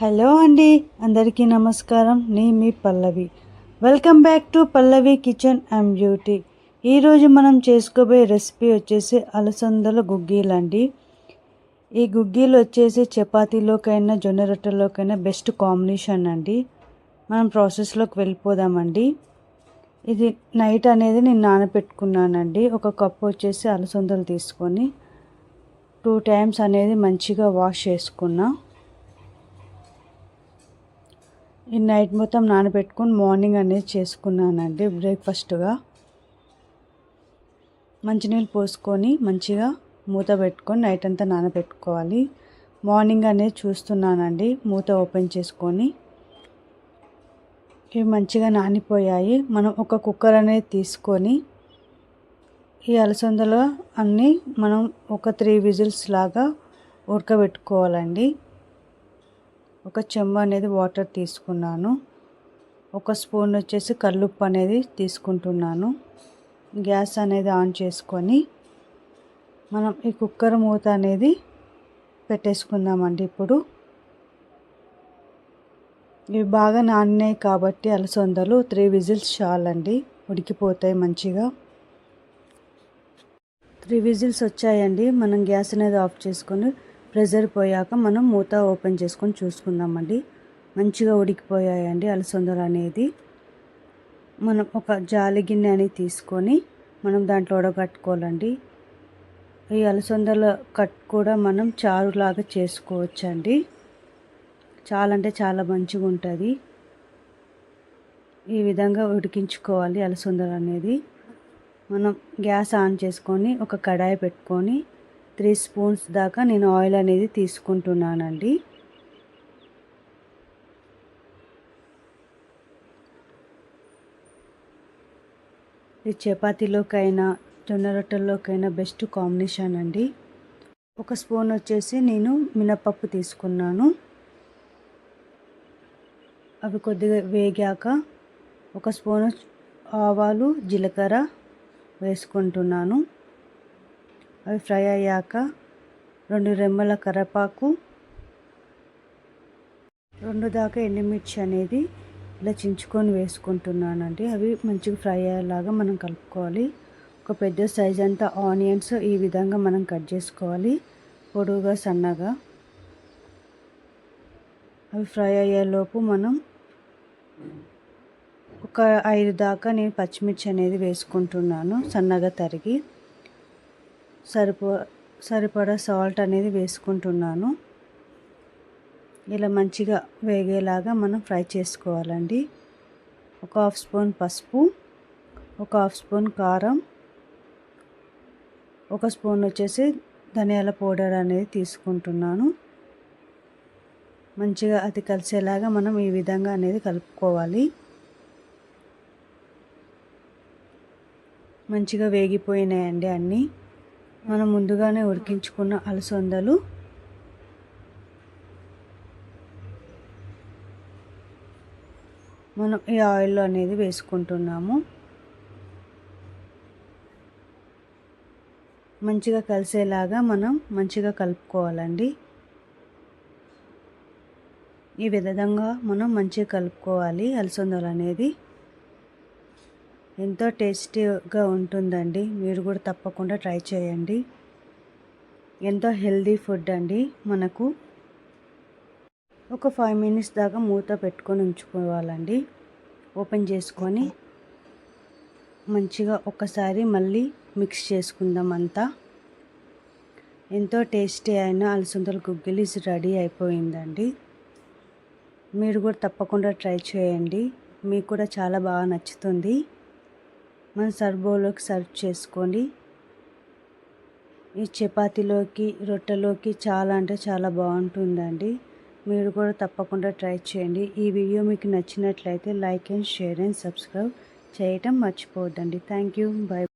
Hello అండి అందరికీ నమస్కారం. నీ మీ Pallavi. Welcome back to Pallavi kitchen and beauty. ఈరోజు మనం చేసుకోబోయే రెసిపీ వచ్చేసి అలసందల గుగ్గీలు అండి. ఈ గుగ్గీలు వచ్చేసి చపాతీలోకైనా జొన్న రొట్టెలోకైనా బెస్ట్ కాంబినేషన్ అండి. మనం ప్రాసెస్లోకి వెళ్ళిపోదామండి. ఇది నైట్ అనేది నేను నానబెట్టుకున్నానండి. ఒక కప్పు వచ్చేసి అలసందలు తీసుకొని టూ టైమ్స్ అనేది మంచిగా వాష్ చేసుకున్నా. ఈ నైట్ మొత్తం నానబెట్టుకుని మార్నింగ్ అనేది చేసుకున్నానండి బ్రేక్ఫాస్ట్గా. మంచినీళ్ళు పోసుకొని మంచిగా మూత పెట్టుకొని నైట్ అంతా నానబెట్టుకోవాలి. మార్నింగ్ అనేది చూస్తున్నానండి మూత ఓపెన్ చేసుకొని. ఇవి మంచిగా నానిపోయాయి. మనం ఒక కుక్కర్ అనేది తీసుకొని ఈ అలసందలో అన్నీ మనం ఒక త్రీ విజిల్స్ లాగా ఉడకబెట్టుకోవాలండి. ఒక చెంబు అనేది వాటర్ తీసుకున్నాను. ఒక స్పూన్ వచ్చేసి కల్లుప్పు అనేది తీసుకుంటున్నాను. గ్యాస్ అనేది ఆన్ చేసుకొని మనం ఈ కుక్కర్ మూత అనేది పెట్టేసుకుందామండి ఇప్పుడు. ఇవి బాగా నానినాయి కాబట్టి అలసందలు త్రీ విజిల్స్ చాలండి. ఉడికిపోతాయి మంచిగా. త్రీ విజిల్స్ వచ్చాయండి. మనం గ్యాస్ అనేది ఆఫ్ చేసుకొని ప్రెజర్ పోయాక మనం మూత ఓపెన్ చేసుకొని చూసుకుందామండి. మంచిగా ఉడికిపోయాయండి అలసందలు అనేది. మనం ఒక జాలి గిన్నె అనేది తీసుకొని మనం దాంట్లో ఉడగట్టుకోవాలండి ఈ అలసందల కట్ కూడా మనం చారులాగా చేసుకోవచ్చండి. చాలా అంటే చాలా మంచిగా ఉంటుంది. ఈ విధంగా ఉడికించుకోవాలి అలసందలు అనేది. మనం గ్యాస్ ఆన్ చేసుకొని ఒక కడాయి పెట్టుకొని త్రీ స్పూన్స్ దాకా నేను ఆయిల్ అనేది తీసుకుంటున్నానండి. ఇది చపాతీలోకైనా జొన్న రొట్టెల్లోకైనా బెస్ట్ కాంబినేషన్ అండి. ఒక స్పూన్ వచ్చేసి నేను మినపప్పు తీసుకున్నాను. అవి కొద్దిగా వేగాక ఒక స్పూన్ ఆవాలు జీలకర్ర వేసుకుంటున్నాను. అవి ఫ్రై అయ్యాక రెండు రెమ్మల కరివేపాకు రెండు దాకా ఎండుమిర్చి అనేది ఇలా చించుకొని వేసుకుంటున్నానండి. అవి మంచిగా ఫ్రై అయ్యేలాగా మనం కలుపుకోవాలి. ఒక పెద్ద సైజ్ అంతా ఆనియన్స్ ఈ విధంగా మనం కట్ చేసుకోవాలి. పొడవుగా సన్నగా. అవి ఫ్రై అయ్యేలోపు మనం ఒక ఐదు దాకా నేను పచ్చిమిర్చి అనేది వేసుకుంటున్నాను సన్నగా తరిగి. సరిపో సరిపడా సాల్ట్ అనేది వేసుకుంటున్నాను. ఇలా మంచిగా వేగేలాగా మనం ఫ్రై చేసుకోవాలండి. ఒక హాఫ్ స్పూన్ పసుపు ఒక హాఫ్ స్పూన్ కారం ఒక స్పూన్ వచ్చేసి ధనియాల పౌడర్ అనేది తీసుకుంటున్నాను. మంచిగా అది కలిసేలాగా మనం ఈ విధంగా అనేది కలుపుకోవాలి. మంచిగా వేగిపోయినాయండి అన్నీ. మనం ముందుగానే ఉడికించుకున్న అలసందలు. మనం ఈ ఆయిల్లో అనేది వేసుకుంటున్నాము. మంచిగా కలిసేలాగా మనం మంచిగా కలుపుకోవాలండి. ఈ విధంగా మనం మంచిగా కలుపుకోవాలి అలసందలు అనేది. ఎంతో టేస్టీగా ఉంటుందండి. మీరు కూడా తప్పకుండా ట్రై చేయండి. ఎంతో హెల్దీ ఫుడ్ అండి మనకు. ఒక ఫైవ్ మినిట్స్ దాకా మూత పెట్టుకొని ఉంచుకోవాలండి. ఓపెన్ చేసుకొని మంచిగా ఒకసారి మళ్ళీ మిక్స్ చేసుకుందాం అంతా. ఎంతో టేస్టీ అయిన అలసందల గుగ్గిలి రెడీ అయిపోయిందండి. మీరు కూడా తప్పకుండా ట్రై చేయండి. మీకు కూడా చాలా బాగా నచ్చుతుంది. మన సర్బోలోకి సర్వ్ చేసుకోండి. ఈ చపాతీలోకి రొట్టెలోకి చాలా అంటే చాలా బాగుంటుందండి. మీరు కూడా తప్పకుండా ట్రై చేయండి. ఈ వీడియో మీకు నచ్చినట్లయితే like and share and subscribe చేయటం మర్చిపోవద్దండి. Thank you. బై